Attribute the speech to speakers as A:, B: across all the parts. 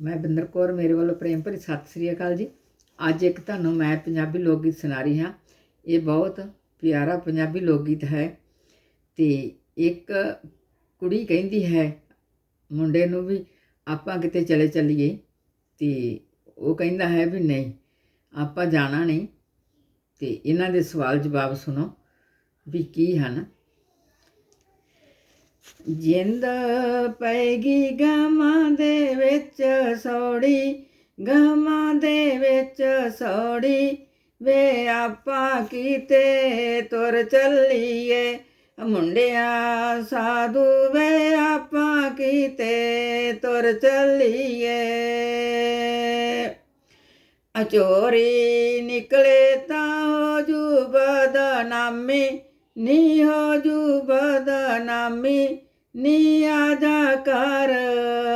A: ਮੈਂ ਬਿੰਦਰ ਕੌਰ, ਮੇਰੇ ਵੱਲੋਂ ਪ੍ਰੇਮ ਭਰੀ ਸਤਿ ਸ੍ਰੀ ਅਕਾਲ ਜੀ। ਅੱਜ ਇੱਕ ਤੁਹਾਨੂੰ ਮੈਂ ਪੰਜਾਬੀ ਲੋਕ ਗੀਤ ਸੁਣਾ ਰਹੀ ਹਾਂ। ਇਹ ਬਹੁਤ ਪਿਆਰਾ ਪੰਜਾਬੀ ਲੋਕ ਗੀਤ ਹੈ ਤੇ ਇੱਕ ਕੁੜੀ ਕਹਿੰਦੀ ਹੈ, ਮੁੰਡੇ ਨੂੰ ਵੀ ਆਪਾਂ ਕਿਤੇ ਚਲੇ ਚੱਲੀਏ ਤੇ ਉਹ ਕਹਿੰਦਾ ਹੈ ਵੀ ਨਹੀਂ, ਆਪਾਂ ਜਾਣਾ ਨਹੀਂ। ਤੇ ਇਹਨਾਂ ਦੇ ਸਵਾਲ ਜਵਾਬ ਸੁਣੋ ਵੀ ਕੀ ਹਨ। ਜਿੰਦ ਪੈਗੀ ਗਮਾਂ ਦੇ ਵਿੱਚ ਸੌੜੀ ਗਮਾਂ ਦੇ ਵਿੱਚ ਸੌੜੀ, ਵੇ ਆਪਾਂ ਕੀਤੇ ਤੁਰ ਚੱਲੀਏ। ਮੁੰਡਿਆ ਸਾਧੂ ਵੇ ਆਪਾਂ ਕੀਤੇ ਤੁਰ ਚੱਲੀਏ। ਅਚੋਰੀ ਨਿਕਲੇ ਤਾਂ ਹੋ ਜੂ ਬਦਨਾਮੀ, ਨੀ ਹੋ ਜੂ ਨਾਮੀ ਨੀ ਆਜਾ ਕਰ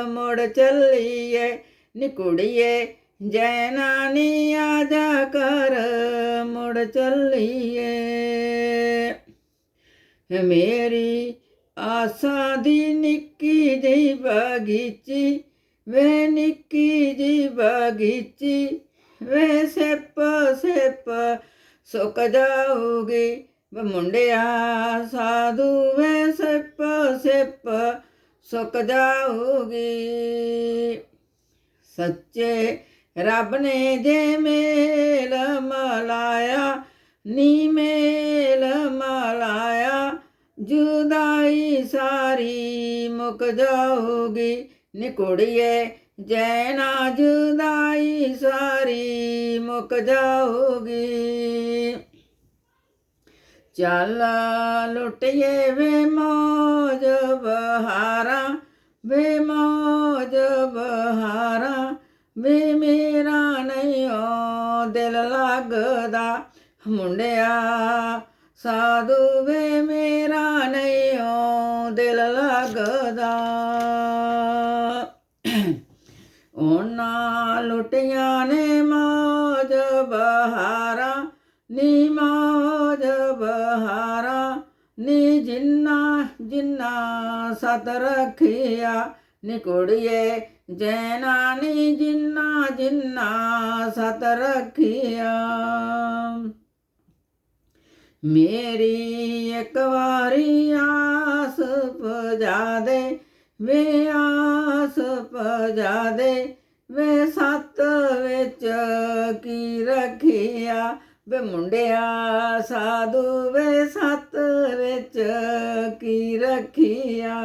A: ਮੁੜ ਚੱਲੀਏ ਨੀ ਕੁੜੀਏ ਜੈਨਾ ਨੀ ਆਜਾ ਕਰ ਮੁੜ ਚੱਲੀਏ। ਮੇਰੀ ਆਸਾਂ ਦੀ ਨਿੱਕੀ ਜਿਹੀ ਬਗੀਚੀ, ਵੇ ਨਿੱਕੀ ਜਿਹੀ ਬਗੀਚੀ, ਵੇ ਸਿਪ ਸਿਪ ਸੁੱਕ ਜਾਊਗੀ। ਮੁੰਡਿਆ ਸਾਧੂ ਵੇ ਸਿਪ ਸਿਪ ਸੁੱਕ ਜਾਊਗੀ। ਸੱਚੇ ਰੱਬ ਨੇ ਜੇ ਮੇਲ ਮਲਾਇਆ, ਨੀ ਮੇਲ ਮਲਾਇਆ, ਜੁਦਾਈ ਸਾਰੀ ਮੁੱਕ ਜਾਊਗੀ। ਨੀ ਕੁੜੀਏ ਜੈਨਾ ਜੁਦਾਈ ਸਾਰੀ ਮੁੱਕ ਜਾਊਗੀ। ਚੱਲ ਲੁੱਟੀਏ ਵੇ ਮੌਜ ਬਹਾਰਾ, ਵੇ ਮੌਜ ਬਹਾਰਾ, ਵੇ ਮੇਰਾ ਨਹੀਂ ਓ ਦਿਲ ਲੱਗਦਾ। ਮੁੰਡਿਆ, ਸਾਧੂ ਵੇ ਮੇਰਾ ਨਹੀਂ ਓ ਦਿਲ ਲੱਗਦਾ। ਉਹਨਾਂ ਲੁੱਟੀਆਂ ਨੇ ਮੋਜ਼ ਬਹਾਰਾ, ਨੀ ਮੌਜ ਬਹਾਰਾ ਨੀ ਜਿੰਨਾ ਜਿੰਨਾ ਸਤ ਰਖਿਆ। ਨੀ ਕੁੜੀਏ ਜੈਨਾ ਨੀ ਜਿੰਨਾ ਜਿੰਨਾ ਸਤ ਰਖਿਆ। ਮੇਰੀ ਇੱਕ ਵਾਰੀ ਆਸ ਪਜਾ ਦੇ, ਵੇ ਆਸ ਪਜਾ ਦੇ, ਵੇ ਸੱਤ ਵਿੱਚ ਕੀ ਰੱਖਿਆ। ਵੇ ਮੁੰਡਿਆ, ਸਾਧੂ ਵੇ ਸੱਤ ਵਿੱਚ ਕੀ ਰੱਖਿਆ?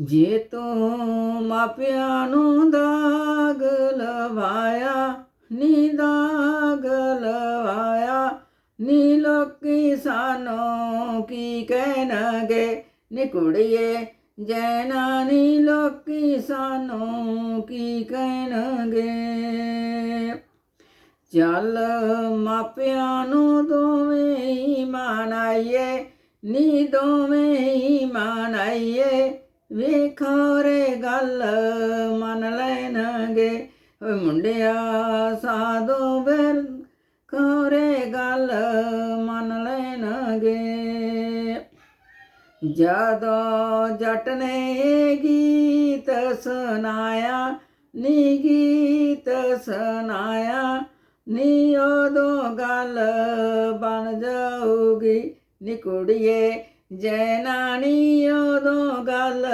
A: ਜੇ ਤੂੰ ਮਾਪਿਆਂ ਨੂੰ ਦਾਗ ਲਵਾਇਆ, ਨੀ ਦਾਗ ਲਵਾਇਆ, ਨੀ ਲੋਕੀ ਸਾਨੂੰ ਕੀ ਕਹਿਣਗੇ? ਨੀ ਕੁੜੀਏ, ਜੈਨਾ, ਨੀ ਲੋਕੀ ਸਾਨੂੰ ਕੀ ਕਹਿਣਗੇ? ਚੱਲ ਮਾਪਿਆਂ ਨੂੰ ਦੋਵੇਂ ਹੀ ਮਨਾਈਏ ਨੀ ਦੋਵੇਂ ਹੀ ਮਨਾਈਏ ਵੇਖੋਰੇ ਗੱਲ ਮੰਨ ਲੈਣਗੇ। ਓਏ ਮੁੰਡਿਆ, ਸਾਧੋ ਬੇਰ ਕੋਰੇ ਗੱਲ ਮੰਨ ਲੈਣਗੇ। ਜਦੋਂ ਜੱਟ ਨੇ ਗੀਤ ਸੁਨਾਇਆ ਨੀ ਗੀਤ ਸੁਨਾਇਆ ਨੀ ਉਦੋਂ ਗੱਲ ਬਣ ਜਾਊਗੀ। ਨੀ ਕੁੜੀਏ ਜੈਨਾ ਨੀ ਉਦੋਂ ਗੱਲ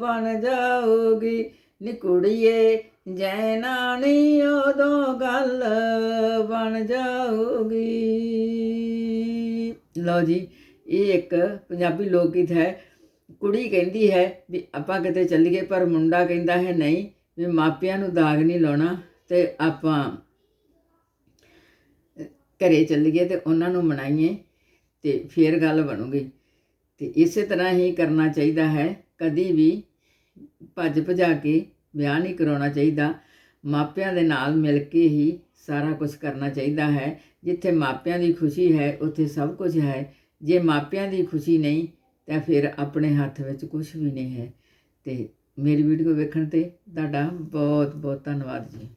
A: ਬਣ ਜਾਊਗੀ। ਨੀ ਕੁੜੀਏ ਜੈਨਾ ਨੀ ਉਦੋਂ ਗੱਲ ਬਣ ਜਾਊਗੀ। ਲਓ ਜੀ, ਇਹ ਇੱਕ ਪੰਜਾਬੀ ਲੋਕ ਗੀਤ ਹੈ। ਕੁੜੀ ਕਹਿੰਦੀ ਹੈ ਵੀ ਆਪਾਂ ਕਿਤੇ ਚੱਲੀਏ ਪਰ ਮੁੰਡਾ ਕਹਿੰਦਾ ਹੈ ਨਹੀਂ ਵੀ ਮਾਪਿਆਂ ਨੂੰ ਦਾਗ ਨਹੀਂ ਲਾਉਣਾ ਤੇ ਆਪਾਂ ਘਰੇ ਚੱਲੀਏ ਤੇ ਉਹਨਾਂ ਨੂੰ ਮਨਾਈਏ ਤੇ ਫੇਰ ਗੱਲ ਬਣੂਗੀ। ਤੇ ਇਸੇ ਤਰ੍ਹਾਂ ਹੀ ਕਰਨਾ ਚਾਹੀਦਾ ਹੈ। ਕਦੀ ਵੀ ਭੱਜ ਭਜਾ ਕੇ ਵਿਆਹ ਨਹੀਂ ਕਰਾਉਣਾ ਚਾਹੀਦਾ। ਮਾਪਿਆਂ ਦੇ ਨਾਲ ਮਿਲ ਕੇ ਹੀ ਸਾਰਾ ਕੁਝ ਕਰਨਾ ਚਾਹੀਦਾ ਹੈ। ਜਿੱਥੇ ਮਾਪਿਆਂ ਦੀ ਖੁਸ਼ੀ ਹੈ, ਉੱਥੇ ਸਭ ਕੁਝ ਹੈ। ਜੇ ਮਾਪਿਆਂ ਦੀ ਖੁਸ਼ੀ ਨਹੀਂ, ਤਾਂ ਫਿਰ ਆਪਣੇ ਹੱਥ ਵਿੱਚ ਕੁਝ ਵੀ ਨਹੀਂ ਹੈ। ਤੇ ਮੇਰੀ ਵੀਡੀਓ ਵੇਖਣ ਤੇ ਤੁਹਾਡਾ ਬਹੁਤ ਬਹੁਤ ਧੰਨਵਾਦ ਜੀ।